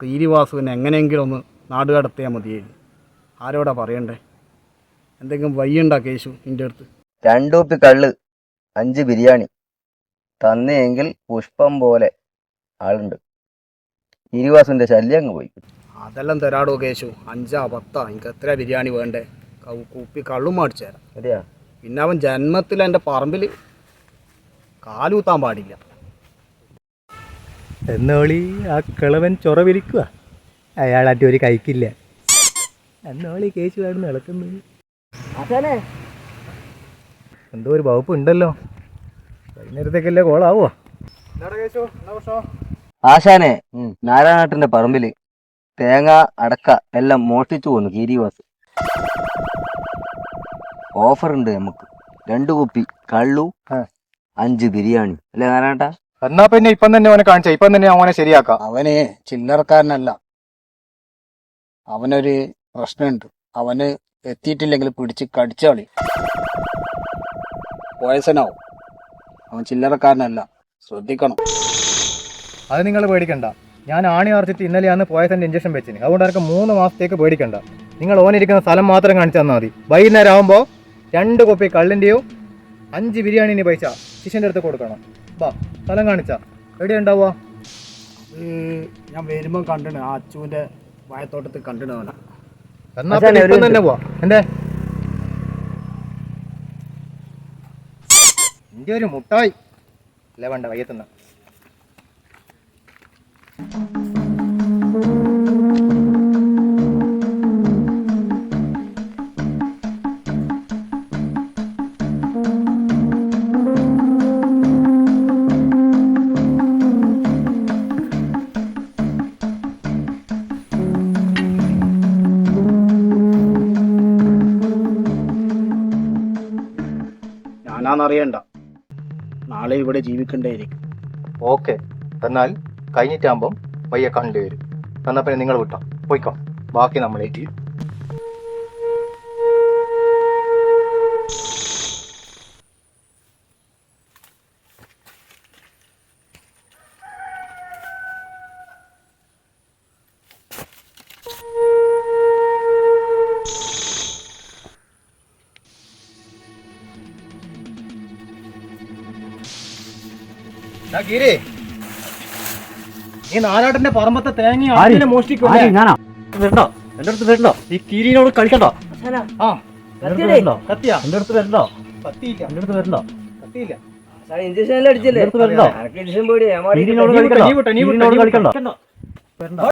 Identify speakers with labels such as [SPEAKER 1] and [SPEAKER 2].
[SPEAKER 1] ശ്രീനിവാസുവിനെ എങ്ങനെയെങ്കിലും ഒന്ന് നാട് കടത്തിയാൽ മതിയായിരുന്നു ആരോടാ പറയണ്ടേ? എന്തെങ്കിലും വയ്യുണ്ടാ കേശു നിന്റെ അടുത്ത്?
[SPEAKER 2] രണ്ടു കുപ്പി കള്ള് അഞ്ച് ബിരിയാണി തന്നെയെങ്കിൽ പുഷ്പം പോലെ ആളുണ്ട്. ഇരുവാസിന്റെ ശല്യം അങ്ങ് പോയി.
[SPEAKER 1] അതെല്ലാം തരാടോ കേശു. അഞ്ചാ പത്താ. എനിക്ക് എത്ര ബിരിയാണി വേണ്ടേ? കൗ- കുപ്പി കള്ളും മേടിച്ചു തരാം.
[SPEAKER 2] ശരിയാ
[SPEAKER 1] പിന്നെ അവൻ ജന്മത്തിൽ എന്റെ പറമ്പിൽ കാലൂത്താൻ പാടില്ല.
[SPEAKER 3] എന്നോളി ആ കിളവൻ ചൊറവിരിക്കുക അയാൾ ഒരു കഴിക്കില്ല എന്നോളി കേസ് കാണുന്ന ഇളക്കുന്നത് എന്തോ ഒരു വകുപ്പ് ഉണ്ടല്ലോ. വൈകുന്നേരത്തേക്കല്ലേ കോളാവോ
[SPEAKER 2] ആശാനെ നാരായണാട്ടിന്റെ പറമ്പിൽ തേങ്ങ അടക്ക എല്ലാം മോഷ്ടിച്ചു പോന്നു കീരിവാസ്. ഓഫർ ഉണ്ട് നമുക്ക്. രണ്ടു കുപ്പി കള്ളു അഞ്ച് ബിരിയാണി. അല്ലേ നാരായണേട്ടാ?
[SPEAKER 3] എന്നാ പിന്നെ ഇപ്പം തന്നെ അവനെ കാണിച്ച. ഇപ്പം തന്നെ അവനെ ശരിയാക്കാം.
[SPEAKER 1] അവന് ചില്ലറക്കാരനല്ല. അവനൊരു പ്രശ്നമുണ്ട്. അവന് എത്തിയിട്ടില്ലെങ്കിൽ പിടിച്ച് കടിച്ചോളി പോയസനാവും അവൻ ചില്ലറക്കാരനല്ല. ശ്രദ്ധിക്കണം.
[SPEAKER 3] അത് നിങ്ങൾ പേടിക്കണ്ട. ഞാൻ ആണി ആർജിച്ച് ഇന്നലെയാണ് പോയസന്റെ ഇഞ്ചക്ഷൻ വെച്ചിന്. അതുകൊണ്ട് എനിക്ക് മൂന്ന് മാസത്തേക്ക് പേടിക്കണ്ട. നിങ്ങൾ ഓനിരിക്കുന്ന സ്ഥലം മാത്രം കാണിച്ചു തന്നാൽ മതി. വൈകുന്നേരം ആകുമ്പോൾ രണ്ട് കോപ്പി കള്ളിന്റെയും അഞ്ച് ബിരിയാണിന്റെ പൈസ ശിഷ്യന്റെ അടുത്ത് കൊടുക്കണം. വാ സ്ഥലം കാണിച്ചാ. എവിടെ ഉണ്ടാവുക?
[SPEAKER 1] ഞാൻ വരുമ്പോൾ കണ്ടിന് ആ അച്ചുവിന്റെ വായത്തോട്ടത്തിൽ കണ്ടിന് അവനെ.
[SPEAKER 3] എന്നാ
[SPEAKER 2] അച്ഛനെ
[SPEAKER 3] പിന്നെ
[SPEAKER 2] ഒരു
[SPEAKER 3] ഇപ്പം തന്നെ പോവാ. എന്തേ? എന്റെ ഒരു മുട്ടായി? അല്ല വേണ്ട വയ്യത്തുന്ന
[SPEAKER 1] ഞാനാന്നറിയണ്ട. നാളെ ഇവിടെ ജീവിക്കണ്ടേയിരിക്കും.
[SPEAKER 3] ഓക്കെ. എന്നാൽ കഴിഞ്ഞിട്ടാകുമ്പം പയ്യെ കണ്ടുവരും എന്നാൽ എന്നാ പിന്നെ നിങ്ങൾ വിട്ടോ. പോയിക്കോ. ബാക്കി നമ്മൾ ഏറ്റി ഈ നാലാട്ടിന്റെ പറമ്പത്തെ തേങ്ങ
[SPEAKER 4] വരണ്ടോ എന്റെ അടുത്ത് വരണ്ടോ ഈ കീരിനോട് കളിക്കണ്ടോ?
[SPEAKER 3] ആ.
[SPEAKER 4] എന്റെ അടുത്ത് വരണ്ടോ?
[SPEAKER 3] കത്തിയാ.
[SPEAKER 4] എന്റെ അടുത്ത് വരണ്ടോ?
[SPEAKER 3] കത്തിയില്ല.
[SPEAKER 4] എന്റെ അടുത്ത് വരണ്ടോ?
[SPEAKER 3] കത്തിയില്ല
[SPEAKER 2] ഇഞ്ചക്ഷൻ എല്ലാം അടിച്ചില്ലേ
[SPEAKER 4] വരണ്ടോ കീരിനോട്
[SPEAKER 3] നീ വിട്ടോ,
[SPEAKER 4] കളിക്കണ്ടോ കീരിനോട് കളിക്കണ്ടോ? വരണ്ടോ.